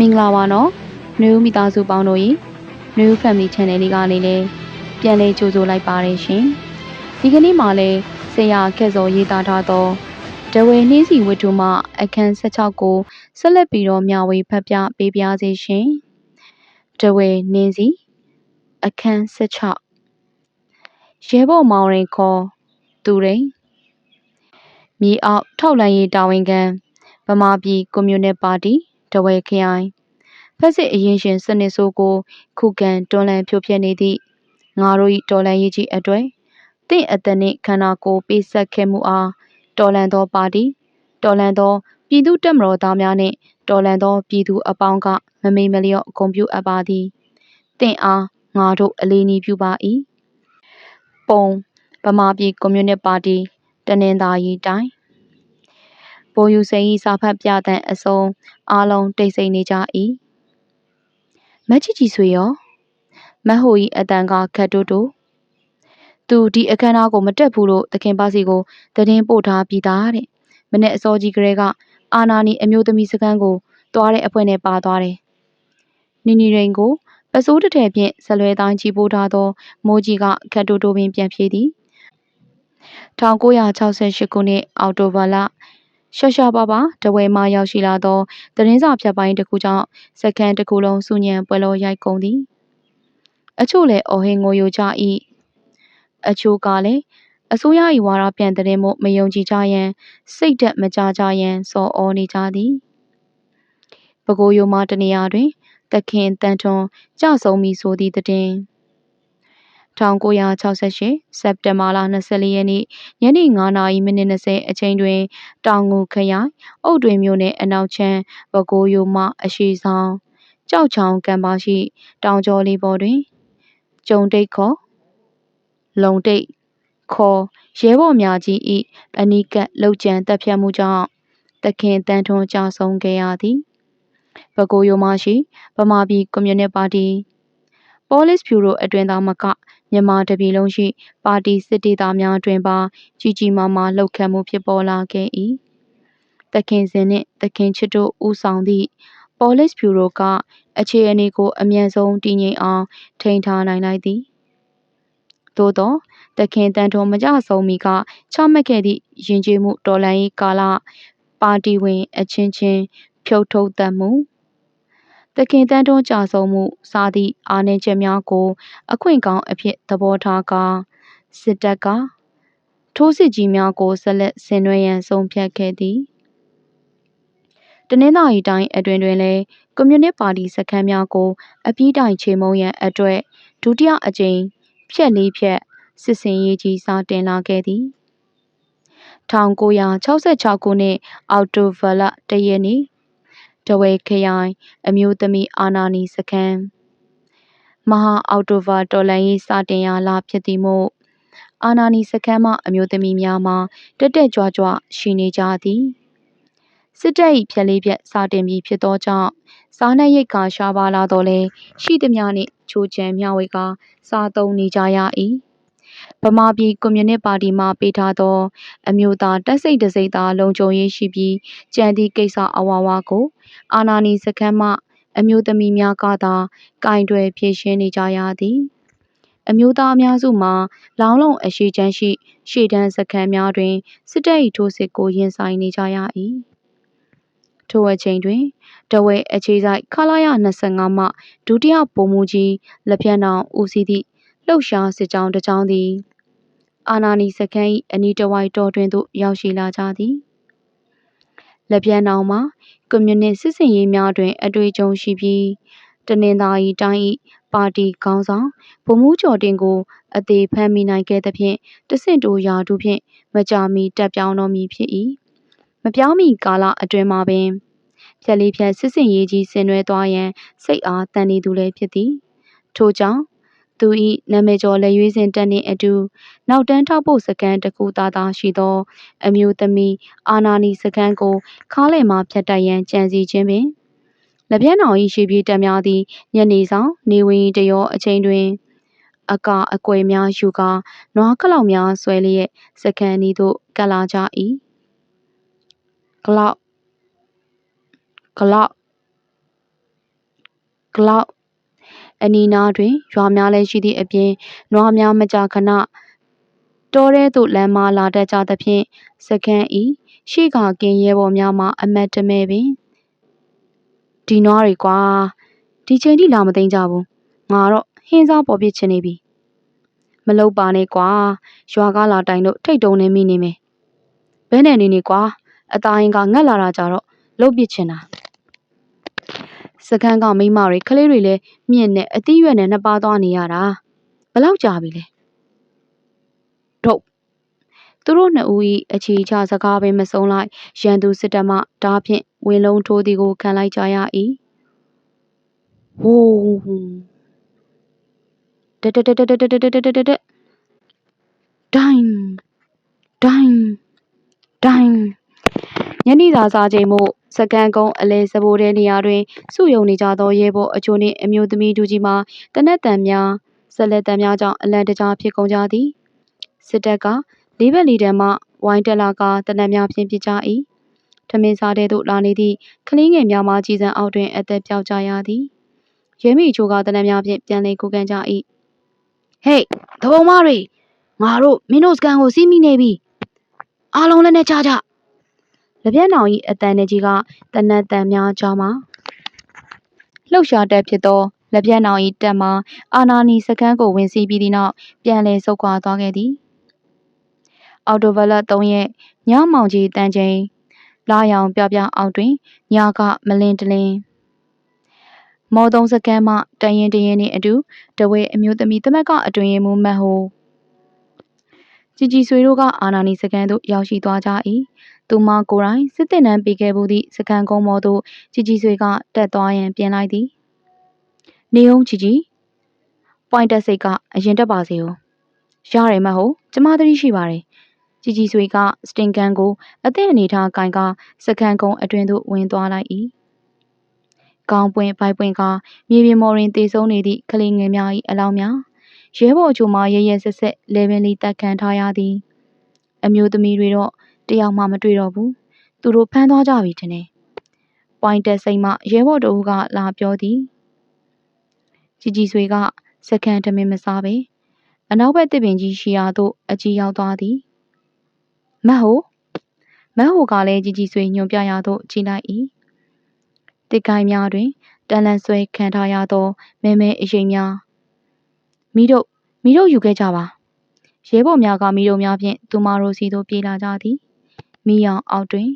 မင်္ဂလာပါနော်နှွေဦးမိသားစုပေါင်းတို့ရေနှွေဦး family channel လေးကနေလည်းပြန်လဲကြိုဆိုလိုက်ပါတယ်ရှင်ဒီကနေ့မှလည်းဆရာခက်စောရေးသားထားသောဒဝဲနှင်းစီဝတ္ထုမှအခန်း16ကိုဆက်လက်ပြီးတော့မျှဝေဖတ်ပြပေးပါစေရှင်ဒဝဲနှင်းစီအခန်း16ရဲဘော်မောင်ရင်ခေါ်သူရိန်မြေအောက်ထောက်လန်းရေးတာဝန်ခံဗမာပြည်ကွန်မြူနတီပါတီ ဒဝဲခရိုင်ဖက်စစ်အရင်ရှင်စနစ်ဆိုးကို ခုခံတွန်းလှန်ဖြိုဖျက်နေသည့်ငါတို့၏တော်လှန်ရေးကြီးအတွေ့တင့်အသက်နှင့်ခန္ဓာကိုယ်ပေးဆက်ခဲ့မှုအားတော်လှန်သောပါတီတော်လှန်သောပြည်သူတက်မတော်သားများနှင့်တော်လှန်သောပြည်သူအပေါင်းကမမေ့မလျော့ဂုဏ်ပြုအပ်ပါသည်တင့်အားငါတို့အလေးအနည်းပြုပါ၏ပုံဗမာပြည်ကွန်မြူနတီပါတီတနင်္သာရီတိုင်းဘိုးယူစိန်၏စာဖတ်ပြတဲ့အစုံ အားလုံးတိတ်ဆိတ်နေကြ၏မက်ချီချီဆွေရောမက်ဟို၏အတန်ကခတ်တိုးတိုးသူဒီအခမ်းအနားကိုမတက်ဘူးလို့သခင်ပါစီကိုတည်င်းပို့ထားပြီးသားတဲ့မနေ့အစောကြီးကလေးကအာနာနီအမျိုးသမီးစကန်းကိုတွားတဲ့အဖွဲနဲ့ပါသွားတယ်နီနီရိန်ကိုပစိုးတစ်ထည်ဖြင့်ဇလွဲတိုင်းကြီးပိုးထားသောမိုးကြီးကခတ်တိုးတိုးပင်ပြန်ပြေးသည်1968ခုနှစ်အောက်တိုဘာလ ရှာရှာပါပါတဝဲမှရောက်ရှိလာသောသတင်းစာဖြတ်ပိုင်းတစ်ခုကြောင့်စက္ကန့်တစ်ခုလုံးစူညံပွဲလောရိုက်ကုန်သည်အချို့လည်းအော်ဟင်ငိုယိုကြ၏အချို့ကလည်းအစိုးရ၏ဝါဒပြန်တဲ့မို့မယုံကြည်ကြရန်စိတ်ဓာတ်မကြကြရန်စော်ဩနေကြသည်ပဲခူးရိုးမှတနေရာတွင် သခင်တန်ထွန်ကြဆုံးပြီဆိုသည့်တည် 1968စက်တင်ဘာလ24ရက်နေ့ညနေ9:20မိနစ်20အချိန်တွင်တောင်ငူခရိုင်အုတ်တွင်မြို့နယ်အနောက်ချမ်းပဲခူးရိုးမှအရှိဆောင်ကြောက်ချောင်းကံပါရှိ တောင်ကျော်လေးပေါ်တွင်ကျုံတိတ်ခေါ်လုံတိတ်ခေါ်ရဲဘော်များကြီး၏အနီးကပ်လှုပ်ကြံတပ်ဖြတ်မှုကြောင့်သခင်တန်ထွန်းကြဆုံးခဲ့ရသည်ပဲခူးရိုးမှရှိဗမာပြည်ကွန်မြူနတီပါတီ ပေါလစ်ဗျူရိုအတွင်သာမကမြန်မာတပြည်လုံးရှိ ပါတီစစ်ဒေသများတွင်ပါကြီးကြီးမားမားလှုပ်ခတ်မှုဖြစ်ပေါ်လာခဲ့၏သခင်စင်နှင့်သခင်ချစ်တို့ဦးဆောင်သည့်ပေါလစ်ဗျူရိုကအခြေအနေကိုအမြန်ဆုံးတည်ငြိမ်အောင်ထိန်းထားနိုင်လိုက်သည်သို့သောသခင်တန်ထုံမကြဆုံးမီကချမှတ်ခဲ့သည့်ယဉ်ကျေးမှုတော်လှန်ရေးကာလပါတီဝင် အချင်းချင်းဖြုတ်ထုတ်တတ်မှု တခင်တန်းတွန်းကြဆုံးမှုစသည့်အားနည်းချက်များကို အခွင့်ကောင်းအဖြစ်သဘောထားကာစစ်တပ်ကထိုးစစ်ကြီးများကိုဆက်လက်ဆင်နွှဲရန်ဆုံးဖြတ်ခဲ့သည်တနင်္သာရီတိုင်းအတွင်တွင်လည်းကွန်မြူနတီပါတီစခန်းများကိုအပြီးတိုင်ချေမှုန်းရန်အတွက်ဒုတိယအကြိမ်ဖြက်လေးဖြက်စစ်စင်ရေးကြီးစတင်လာခဲ့သည်1966ခုနှစ်အောက်တိုဘာလ၁ရက်နေ့ တဝဲခရိုင်အမျိုးသမီးအာနာနီစခန်းမဟာအောက်တိုဘာတော်လှန်ရေးစတင်ရာလဖြစ်သည်မို့အာနာနီစခန်းမှအမျိုးသမီးများမှာတက်တက်ကြွကြွရှိနေကြသည်စစ်တပ်၏ဖြက်လေးဖြက်စတင်ပြီးဖြစ်သောကြောင့်စားနပ်ရိက္ခာရှားပါလာတော့လဲရှိသမျှနှင့်ချိုးချံမျှဝေကစားသုံးနေကြရ၏ ဗမာပြည်ကွန်မြူနတီပါတီမှပေးထားသော အမျိုးသားတက်စိတ်တစိတ်သားလုံခြုံရေးရှိပြီးကြံသည့်ကိစ္စအဝဝကို အာနာနီစခန်းမှ အမျိုးသမီးများကသာကင်တွယ်ဖြည့်ရှင်းနေကြရသည်အမျိုးသားအများစုမှာ လောင်းလုံအရှိချမ်းရှိ ရှေ့တန်းစခန်းများတွင်စစ်တပ်၏ထိုးစစ်ကိုရင်ဆိုင်နေကြရ၏ထိုအချိန်တွင်တဝဲအခြေဆိုင်ခလာရ25မှဒုတိယဗိုလ်မှူးကြီးလက်ဖြတ်နောင်ဦးစီးသည့် လှုပ်ရှားစစ်ကြောင်းတစ်ကြောင်းသည် အာနာနီစခန်း၏အနီးတစ်ဝိုက်တော်တွင်သို့ ရောက်ရှိလာကြသည်လက်ပြန်နောင်မှာကွန်မြူနစ်စစ်စင်ရေးများတွင် အတွေ့အကြုံရှိပြီးတနင်္သာရီတိုင်း၏ပါတီခေါင်းဆောင်ဗိုလ်မှူးကျော်တင်ကို အသေးဖမ်းမိနိုင်ခဲ့သဖြင့်တဆင့်တိုရာထူးဖြင့်မကြာမီတက်ပြောင်းတော်မူဖြစ်၏မပြောင်းမီကာလအတွင်းမှာပင်ဖြက်လေးဖြက်စစ်စင်ရေးကြီးဆင်နွှဲသွားရန်စိတ်အားတန်နေသူလည်းဖြစ်သည်ထို့ကြောင့် သူ၏နာမည်ကျော်လက်ရွေးစင်တက်နှင့်အတူ နောက်တန်းထောက်ဖို့စကန်တစ်ခုသာသာရှိသော အမျိုးသမီးအာနာနီစကန်ကိုခါးလည်မှဖြတ်တက်ရန်ကြံစီခြင်းပင်လက်ပြနောင်၏ရှေးပြေးတက်များသည့်ညနေဆောင်နေဝင်တရောအချိန်တွင်အကအကွယ်များယူကာနွားကလောက်များဆွဲလျက်စကန်ဤသို့ကပ်လာကြ၏ဂလောက်ဂလောက်ဂလောက် အနီးနားတွင် ရွာများလည်းရှိသည့်အပြင် နွားများမကြာခဏ တောထဲသို့ လမ်းမလာတတ်ကြသဖြင့် စခန်းဤရှေ့ကကင်းရဲဘော်များမှာ အမတ်တမဲပင် ဒီနွားတွေကွာ ဒီချိန်ထိ လာမသိမ်းကြဘူး ငါတော့ ဟင်းစားပေါ်ပြစ်ချင်နေပြီ မလုပါနဲ့ကွာ ရွာကလာတိုင်တို့ ထိတ်တုံနေမိနေမယ် ဘဲနဲ့နေနေကွာ အသားရင်ကငတ်လာတာကြတော့ လုတ်ပစ်ချင်တာ စကန်းကမိမတွေကလေးတွေလည်းမြင့်နဲ့အသီးရွက်နဲ့နှစ်ပါးသွားနေရတာဘလောက်ကြာပြီလဲတို့သူတို့နှစ်ဦး၏အခြေချစကားပင်မဆုံးလိုက်ရန်သူစစ်တပ်မှဓာဖြင့်ဝင်းလုံးထိုးသည်ကိုခံလိုက်ကြရ၏ဝိုးတတတတတတတတတတဒိုင်းဒိုင်းဒိုင်းညနေစာစားချိန်မို့ စကန်ကုန်းအလဲစဘိုးတဲ့နေရာတွင်စုယုံနေကြသောရဲဘော်အချို့နှင့်အမျိုးသမီးတို့ကြီးမှာတနက်တန်များဆက်လက်တန်များကြောင့်အလံတကြားဖြစ်ကုန်ကြသည်စစ်တပ်ကလေးဘက်လီတန်းမှဝိုင်းတက်လာကတနက်များဖြင့်ပြကြ၏ထမင်းစားတဲ့သို့လာနေသည့်ကလေးငယ်များမှကြီးစံအောက်တွင်အသက်ပြောက်ကြရသည်ရဲမိချိုကတနက်များဖြင့်ပြန်လည်ကိုကန်ကြ၏ဟေးသဘုံမတွေငါတို့မင်းတို့စကန်ကိုစီးမိနေပြီအားလုံးလည်းနဲ့ချကြလက် ပြက်နောင်၏အတန်နဲ့ကြီးကတနတ်တန်များကြားမှာလှုပ်ရှားတက်ဖြစ်သောလက်ပြက်နောင်၏တက်မှာအာနာနီစခန်းကိုဝင်စီးပြီးသည့်နောက်ပြန်လည်ဆုတ်ခွာသွားခဲ့သည်အော်တိုဗလတ်3ရက်ညမောင်ကြီးတန်ချိန်လာရောင်ပြပြအောက်တွင်ညကမလင်းတလင်းမော်သုံးစကမ်းမှတရင်တရင်နှင့်အတူတဝဲအမျိုးသမီးသမက်ကအတွင်ရင်မူမတ်ဟုជីជីဆွေတို့ကအာနာနီစကန်သို့ရောက်ရှိသွားကြ၏ သူမကိုယ်တိုင်စစ်တင်နန်းပေးခဲ့မှုသည့်စကန်ကုန်းမော်သို့ជីជីဆွေကတက်သွားရန်ပြင်လိုက်သည်နေုံជីជីပွိုင်တက်စိတ်ကအရင်တက်ပါစေဦးရတယ်မဟုတ်ကျမသတိရှိပါတယ်ជីជីဆွေကစတင်ကန်ကိုအသက်အနေထားကင်ကစကန်ကုန်းအတွင်သို့ဝင်သွားလိုက်၏ကောင်းပွင့်ဖိုက်ပွင့်ကမြေပြင်မော်ရင်တေဆုံးနေသည့်ကလေးငယ်များ၏အလောင်းများရဲဘော်ချိုမှရရဆက်ဆက်လေပင်လီတက်ခံထားရသည်အမျိုးသမီးတွေတော့ တယောက်မှမတွေ့တော့ဘူးသူတို့ဖမ်းသွားကြပြီထင်တယ်ပွိုင်တက်စိတ်မှရဲဘော်တို့ကလာပြောသည်ជីជីဆွေကစကန်တမင်မစားပဲအနောက်ဘက်တစ်ပင်ကြီးရှိရာသို့အကြီးရောက်သွားသည်မတ်ဟိုမတ်ဟိုကလည်းជីជីဆွေညွန်ပြရာသို့ကြည်လိုက်၏တစ်ကိုင်းများတွင်တန်လန်ဆွဲခံထားရသောမဲမဲအရိပ်များမိတို့မိတို့ယူခဲ့ကြပါရဲဘော်များကမိတို့များဖြင့်သူမတို့စီသို့ပြေးလာကြသည် မိအောင်အောက်တွင်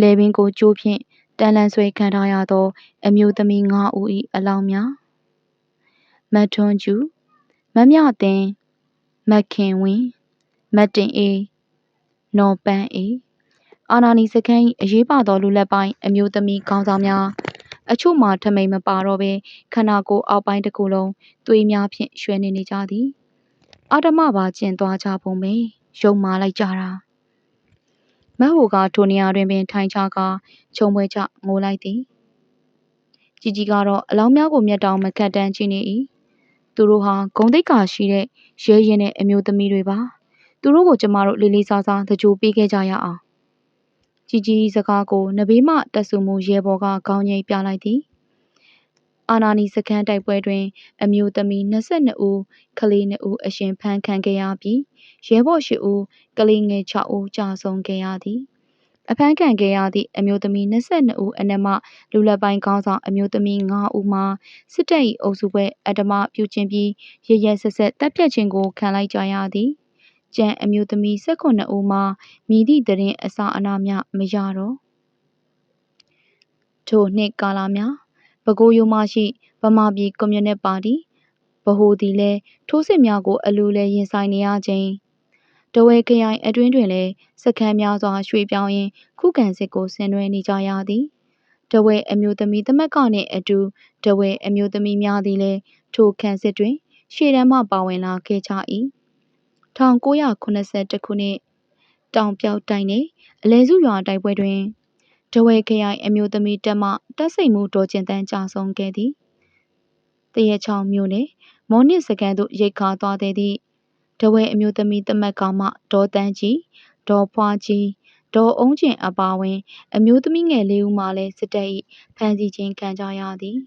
လေပင်ကိုကျိုးဖြင့်တန်လန်ဆွဲခံထားရသော အမျိုးသမီး ၅ ဦး၏အလောင်းများမတ်ထွန်းကျူမမြတင်မခင်ဝင်းမတင်အေးနော်ပန်းအေးအာနာနီစခန်း၏အရေးပါသောလူလက်ပိုင်းအမျိုးသမီးခေါင်းဆောင်များအချို့မှာထမိန်မပါတော့ဘဲခန္ဓာကိုယ်အောက်ပိုင်းတစ်ခုလုံးသွေးများဖြင့်ရွှဲနေနေကြသည်အာဓမပါကျင်သွားကြပုံပဲယုံမာလိုက်ကြတာ မဟိုကထိုနေရာတွင်ပင်ထိုင်ချကာခြုံပွဲချငိုလိုက်သည်ជីជីကတော့အလောင်းများကိုမျက်တောင်မကတ်တန်းကြည့်နေ၏သူတို့ဟာဂုံတိတ်ကာရှိတဲ့ရဲရင်တဲ့အမျိုးသမီးတွေပါသူတို့ကိုကျမတို့လေးလေးစားစားသကြိုပေးခဲ့ကြရအောင်ကြီးကြီးစကားကိုနဘေးမှတက်ဆူမှုရဲဘော်ကခေါင်းငိတ်ပြလိုက်သည် အာနာနီစခန်းတိုက်ပွဲတွင် အမျိုးသမီး22ဦးကလေး2ဦးအရှင်ဖမ်းခံခဲ့ရပြီးရဲဘော်8ဦးကလေးငယ်6ဦးကြာဆုံးခဲ့ရသည်အဖမ်းခံခဲ့ရသည့်အမျိုးသမီး22ဦးအနက်မှလူလက်ပိုင်းခေါင်းဆောင်အမျိုးသမီး9ဦးမှစစ်တပ်၏အုပ်စုဘက်အဓမ္မပြုကျင့်ပြီးရရဆက်ဆက်တပ်ဖြတ်ခြင်းကိုခံလိုက်ကြရသည်ကျန်အမျိုးသမီး18ဦးမှာမြည်သည့်သတင်းအစာအနာမျှမရတော့ထိုနှစ်ကာလများ ပဲခူးရိုးမှရှိ ဗမာပြည်ကွန်မြူနစ်ပါတီ ဗဟိုသည်လည်း ထိုးစစ်များကို အလူလဲ ရင်ဆိုင်နေရခြင်းတဝဲခရိုင်အတွင်းတွင်လည်း စခန်းများစွာ ရွှေ့ပြောင်းရင်း ခုခံစစ်ကို ဆင်နွှဲနေကြရသည်တဝဲအမျိုးသမီးသမက်ကနှင့်အတူတဝဲအမျိုးသမီးများသည်လည်း ထိုခံစစ်တွင် ရှေ့တန်းမှ ပါဝင်လာခဲ့ကြ၏1981ခုနှစ် တောင်ပြောက်တိုင်းနှင့် အလဲစုရွာတိုက်ပွဲတွင် ဒဝဲခရိုင်အမျိုးသမီးတပ်မှတပ်စိတ်မှုဒေါ်ကျင်တန်းကြာဆုံးခဲ့သည်တရချောင်းမြို့နယ်မော်နစ်စကန်သို့ရိတ်ခါသွားတဲ့သည့်ဒဝဲအမျိုးသမီးတမက်ကမှဒေါ်တန်းကြီးဒေါ်ဖွားကြီးဒေါ်အုံးကျင်အပါဝင် အမျိုးသမီးငယ်လေးဦးမှလည်းစစ်တပ်၏ဖမ်းဆီးခြင်းခံကြရသည်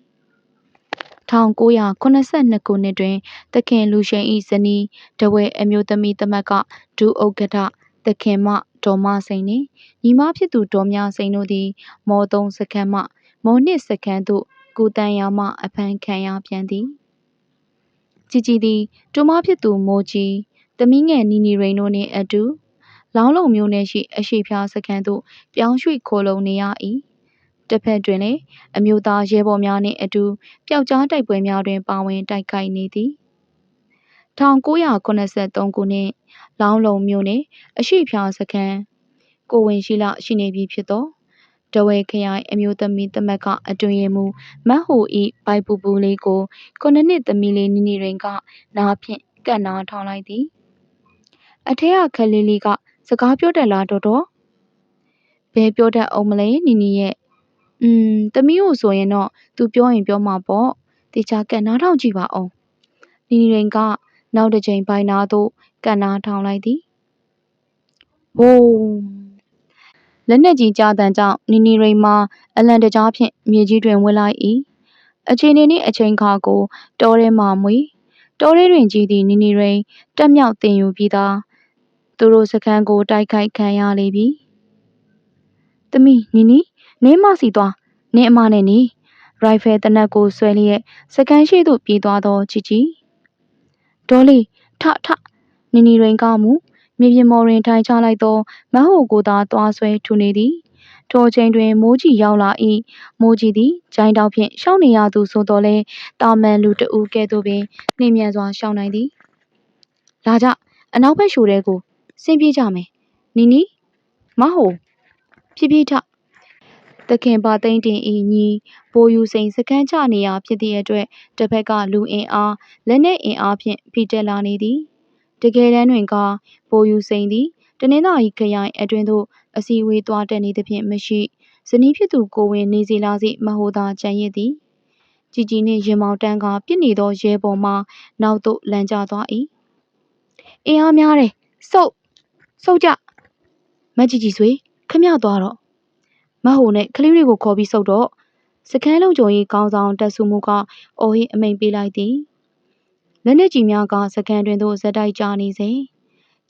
1982ခုနှစ်တွင်သခင်လူရှိန်၏ဇနီးတဝဲအမျိုးသမီးသမတ်ကဒုဥက္ကဋ္ဌသခင်မ ဒေါ်မစိန်နှင့် ညီမဖြစ်သူဒေါ်မြစိန်တို့သည် မော်3စခန်းမှ မော်2စခန်းသို့ကူတန်ရာမှ အဖမ်းခံရပြန်သည် ကြည်ကြည်သည် တူမဖြစ်သူ မိုးကြီး သမီးငယ်နီနီရိန်တို့နှင့်အတူ လောင်းလုံမျိုးနယ်ရှိ အရှိဖြားစခန်းသို့ ပြောင်းရွှေ့ခိုလုံနေရ၏တစ်ဖက်တွင်လည်း အမျိုးသားရဲဘော်များနှင့်အတူပျောက်ကြားတိုက်ပွဲများတွင် ပါဝင်တိုက်ခိုက်နေသည် 1983ခုနှစ်လောင်းလုံမျိုးနှင့်အရှိဖြားစခန်းကိုဝင်ရှိလရှိနေပြီဖြစ်သောတဝဲခရိုင်အမျိုးသမီးသမတ်ကအတွင်ရမူမတ်ဟိုဤဘိုက်ပူပူလေးကိုခုနှစ်နှစ်သမီးလေးနီနီရင်ကနားဖြင့်ကပ်နာထောင်လိုက်သည် အထက်ကခလေးလေးကစကားပြောတတ်လားတော်တော်ဘယ်ပြောတတ်အောင်မလဲနီနီရဲ့อืมသမီးကိုဆိုရင်တော့ तू ပြောရင်ပြောမှာပေါ့တေချာကက်နားထောင်ကြည့်ပါအောင်နီနီရင်က နောက်တစ်ချိန်ဘိုင်နာသို့ကက်နားထောင်လိုက်သည်ဝိုးလက်နက်ကြီးကြားတန်ကြောင့်နီနီရိန်မှာအလံတကြားဖြင့်မြေကြီးတွင်ဝင်လိုက်၏အချိန်နေနှင့်အချိန်ခါကိုတောထဲမှမွေတောထဲတွင်ကြီးသည့်နီနီရိန်တက်မြောက်တင်ယူပြီးသားသူတို့စခန်းကိုတိုက်ခိုက်ခံရလေပြီ။သမီးနီနီနင်းမစီသွားနင်းအမနဲ့နီရိုင်ဖယ်တနက်ကိုဆွဲလျက်စကန်းရှိသို့ပြေးသွားသောချီချီ ဒေါ်လေးထထနီနီရင်ကမူမြေပြင်မော်ရင်ထိုင်ချလိုက်သောမဟိုကိုသာသွားဆွဲထူနေသည်ထိုချိန်တွင်မိုးကြီးရောက်လာ၏မိုးကြီးသည်ဂျိုင်းတောက်ဖြင့်ရှောင်းနေရသူဆိုတော်လဲတာမန်လူတဦးကဲ့သို့ပင်နှင်းမြန်စွာရှောင်းနိုင်သည်လာကြအနောက်ဘက်ရှိုတဲကိုဆင်းပြေးကြမယ်နီနီမဟိုဖြည်းဖြည်းထ သခင်ပါသိမ့်တင်ဤညီပိုယူစိန်စကန်းချနေရာဖြစ်သည့်အတွက်တစ်ဖက်ကလူအင်အားလက်နက်အင်အားဖြင့်ဖိတက်လာနေသည်တကယ်တမ်းတွင်ကပိုယူစိန်သည်တနင်္သာရီခရိုင်အတွင်းသို့အစည်းအဝေးသွားတက်နေသဖြင့်မရှိဇနီးဖြစ်သူကိုဝင်နေစီလာစီမဟိုသာကြံရစ်သည်ကြည်ကြည်နှင့်ရင်မောင်တန်းကပြစ်နေသောရဲပေါ်မှနောက်သို့လန်ကျသွား၏အင်အားများတယ်စုပ်စုပ်ကြမကြည်ကြည်ဆွေခမရသွားတော့ မဟိုနဲ့ကလေးတွေကိုခေါ်ပြီးစုပ်တော့စကန်းလုံးကြုံရေးကောင်းဆောင်တက်စုမှုကအော်ဟစ်အမိန်ပေးလိုက်သည်လက်နက်ကြီးများကစကန်းတွင်သို့ဇက်တိုက်ကြနေစဉ်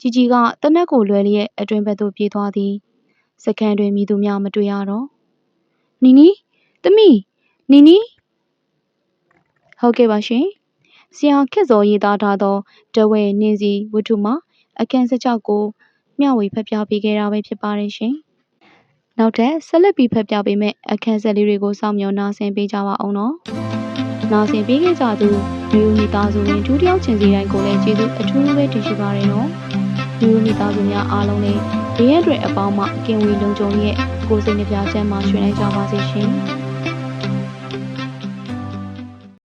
ជីជីကတနက်ကိုလွယ်လျက်အတွင်ဘက်သို့ပြေးသွားသည်စကန်းတွင်မိသူများမတွေ့ရတော့နီနီသမီးနီနီဟုတ်ကဲ့ပါရှင်ဆရာခက်စောရေးသားထားသောတဝဲနင်းစီဝတ္ထုမှာအခန်း16ကိုမျှဝေဖတ်ပြပေးခဲ့တာပဲဖြစ်ပါတယ်ရှင်။ နောက်ထပ်ဆက်လက်ပြီးဖတ်ပြပေးမယ့်အခန်းဆက်လေးတွေကိုစောင့်မျှော်နားဆင်ပေးကြပါအောင်နော်။နားဆင်ပေးခဲ့ကြသူမျိုးမိသားစုဝင်ဒုတိယချင်းစီတိုင်းကိုလည်းကျေးဇူးအထူးပဲတင်ရှိပါရနော်။မျိုးမိသားစုများအားလုံးလည်းဘေးရန်တွေအပေါင်းမှကင်ဝေလုံခြုံရဲ့ကိုယ်စိတ်နှပြချမ်းမှရွှေနိုင်ကြပါစေရှင်။